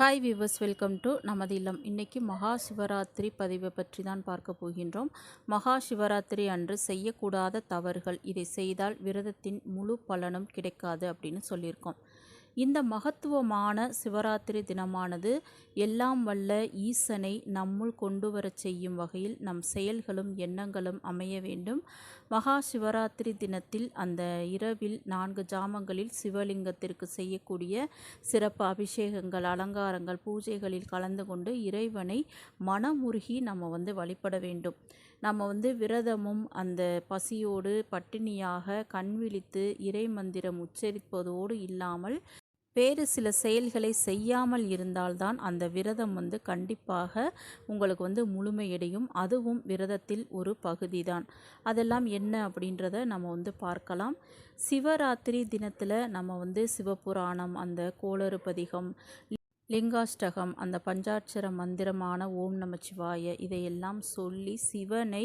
Hi viewers welcome to நமது இல்லம். இன்றைக்கி மகா சிவராத்திரி பதிவை பற்றி தான் பார்க்க போகின்றோம். மகா சிவராத்திரி அன்று செய்யக்கூடாத தவறுகள் இதை செய்தால் விரதத்தின் முழு பலனும் கிடைக்காது அப்படின்னு சொல்லியிருக்கோம். இந்த மகத்துவமான சிவராத்திரி தினமானது எல்லாம் வல்ல ஈசனை நம்முள் கொண்டு வரச் செய்யும் வகையில் நம் செயல்களும் எண்ணங்களும் அமைய வேண்டும். மகா சிவராத்திரி தினத்தில் அந்த இரவில் நான்கு ஜாமங்களில் சிவலிங்கத்திற்கு செய்யக்கூடிய சிறப்பு அபிஷேகங்கள் அலங்காரங்கள் பூஜைகளில் கலந்து கொண்டு இறைவனை மனமுருகி நம்ம வந்து வழிபட வேண்டும். நம்ம வந்து விரதமும் அந்த பசியோடு பட்டினியாக கண் விழித்து இறை மந்திரம் உச்சரிப்பதோடு இல்லாமல் வேறு சில செயல்களை செய்யாமல் இருந்தால்தான் அந்த விரதம் வந்து கண்டிப்பாக உங்களுக்கு வந்து முழுமையடையும். அதுவும் விரதத்தில் ஒரு பகுதி தான் அதெல்லாம் என்ன அப்படின்றத நம்ம வந்து பார்க்கலாம். சிவராத்திரி தினத்தில் நம்ம வந்து சிவபுராணம் அந்த கோளறு பதிகம் லிங்காஷ்டகம் அந்த பஞ்சாட்சர மந்திரமான ஓம் நமச்சிவாய இதையெல்லாம் சொல்லி சிவனை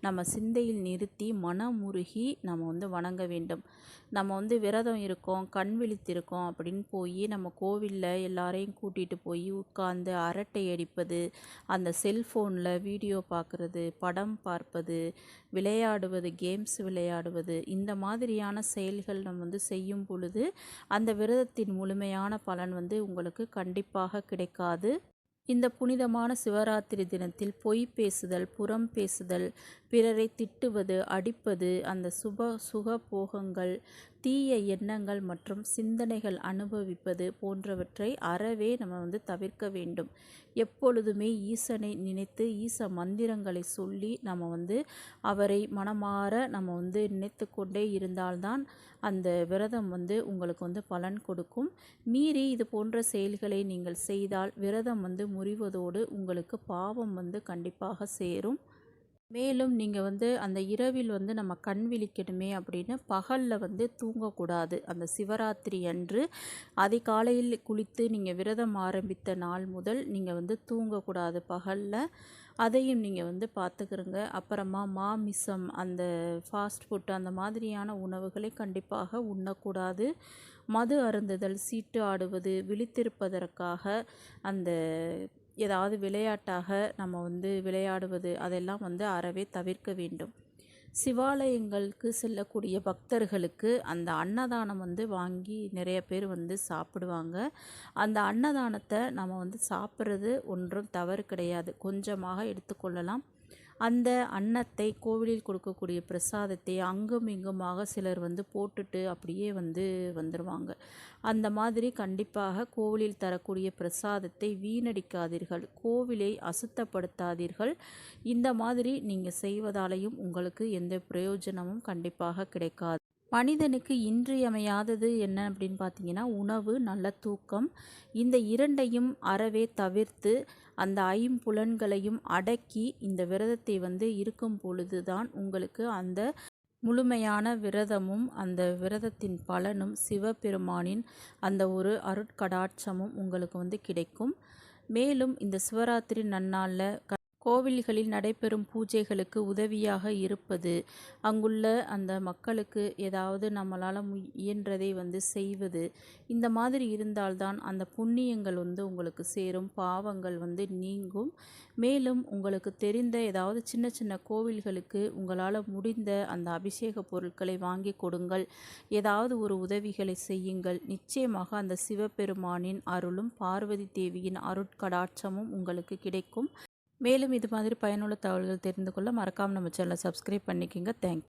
நம்ம சிந்தையில் நிறுத்தி மனமுருகி நம்ம வந்து வணங்க வேண்டும். நம்ம வந்து விரதம் இருக்கோம் கண் விழித்திருக்கோம் அப்படின்னு போய் நம்ம கோவிலில் எல்லாரையும் கூட்டிகிட்டு போய் உட்காந்து அரட்டை அடிப்பது அந்த செல்ஃபோனில் வீடியோ பார்க்குறது படம் பார்ப்பது விளையாடுவது கேம்ஸ் விளையாடுவது இந்த மாதிரியான செயல்கள் நம்ம வந்து செய்யும் பொழுது அந்த விரதத்தின் முழுமையான பலன் வந்து உங்களுக்கு கண்டிப்பாக கிடைக்காது. இந்த புனிதமான சிவராத்திரி தினத்தில் பொய் பேசுதல் புறம் பேசுதல் பிறரை திட்டுவது அடிப்பது அந்த சுப சுக போகங்கள் தீய எண்ணங்கள் மற்றும் சிந்தனைகள் அனுபவிப்பது போன்றவற்றை அறவே நம்ம வந்து தவிர்க்க வேண்டும். எப்பொழுதுமே ஈசனை நினைத்து ஈச மந்திரங்களை சொல்லி நம்ம வந்து அவரை மனமாற நம்ம வந்து நினைத்து கொண்டே இருந்தால்தான் அந்த விரதம் வந்து உங்களுக்கு வந்து பலன் கொடுக்கும். மீறி இது போன்ற செயல்களை நீங்கள் செய்தால் விரதம் வந்து முறிவதோடு உங்களுக்கு பாவம் வந்து கண்டிப்பாக சேரும். மேலும் நீங்கள் வந்து அந்த இரவில் வந்து நம்ம கண் விழிக்கணுமே அப்படின்னு பகலில் வந்து தூங்கக்கூடாது. அந்த சிவராத்திரி அன்று அதிகாலையில் குளித்து நீங்கள் விரதம் ஆரம்பித்த நாள் முதல் நீங்கள் வந்து தூங்கக்கூடாது பகலில். அதையும் நீங்கள் வந்து பார்த்துக்கிறங்க. அப்புறமா மாமிசம் அந்த ஃபாஸ்ட் ஃபுட் அந்த மாதிரியான உணவுகளை கண்டிப்பாக உண்ணக்கூடாது. மது அருந்துதல் சீட்டு ஆடுவது விழித்திருப்பதற்காக அந்த ஏதாவது விளையாட்டாக நம்ம வந்து விளையாடுவது அதெல்லாம் வந்து அறவே தவிர்க்க வேண்டும். சிவாலயங்களுக்கு செல்லக்கூடிய பக்தர்களுக்கு அந்த அன்னதானம் வந்து வாங்கி நிறைய பேர் வந்து சாப்பிடுவாங்க. அந்த அன்னதானத்தை நம்ம வந்து சாப்பிட்றது ஒன்றும் தவறு கிடையாது. கொஞ்சமாக எடுத்துக்கொள்ளலாம். அந்த அன்னத்தை கோவிலில் கொடுக்கக்கூடிய பிரசாதத்தை அங்கும் இங்குமாக சிலர் வந்து போட்டுட்டு அப்படியே வந்து வந்துடுவாங்க அந்த மாதிரி கண்டிப்பாக கோவிலில் தரக்கூடிய பிரசாதத்தை வீணடிக்காதீர்கள். கோவிலை அசுத்தப்படுத்தாதீர்கள். இந்த மாதிரி நீங்கள் செய்வதாலையும் உங்களுக்கு எந்த பிரயோஜனமும் கண்டிப்பாக கிடைக்காது. மனிதனுக்கு இன்றியமையாதது என்ன அப்படின்னு பார்த்தீங்கன்னா உணவு நல்ல தூக்கம். இந்த இரண்டையும் அறவே தவிர்த்து அந்த ஐம்புலன்களையும் அடக்கி இந்த விரதத்தை வந்து இருக்கும் பொழுது தான் உங்களுக்கு அந்த முழுமையான விரதமும் அந்த விரதத்தின் பலனும் சிவபெருமானின் அந்த ஒரு அருட்கடாட்சமும் உங்களுக்கு வந்து கிடைக்கும். மேலும் இந்த சிவராத்திரி நன்னாளில் கோவில்களில் நடைபெறும் பூஜைகளுக்கு உதவியாக இருப்பது. அங்குள்ள அந்த மக்களுக்கு ஏதாவது நம்மளால் இயன்றதை வந்து செய்வது. இந்த மாதிரி இருந்தால்தான் அந்த புண்ணியங்கள் வந்து உங்களுக்கு சேரும் பாவங்கள் வந்து நீங்கும். மேலும் உங்களுக்கு தெரிந்த ஏதாவது சின்ன சின்ன கோவில்களுக்கு உங்களால் முடிந்த அந்த அபிஷேக பொருட்களை வாங்கி கொடுங்கள். ஏதாவது ஒரு உதவிகளை செய்யுங்கள். நிச்சயமாக அந்த சிவபெருமானின் அருளும் பார்வதி தேவியின் அருட்கடாட்சமும் உங்களுக்கு கிடைக்கும். மேலும் இது மாதிரி பயனுள்ள தகவல்கள் தெரிந்து கொள்ள மறக்காமல் நம்ம சேனலை சப்ஸ்கிரைப் பண்ணிக்கோங்க. தேங்க்யூ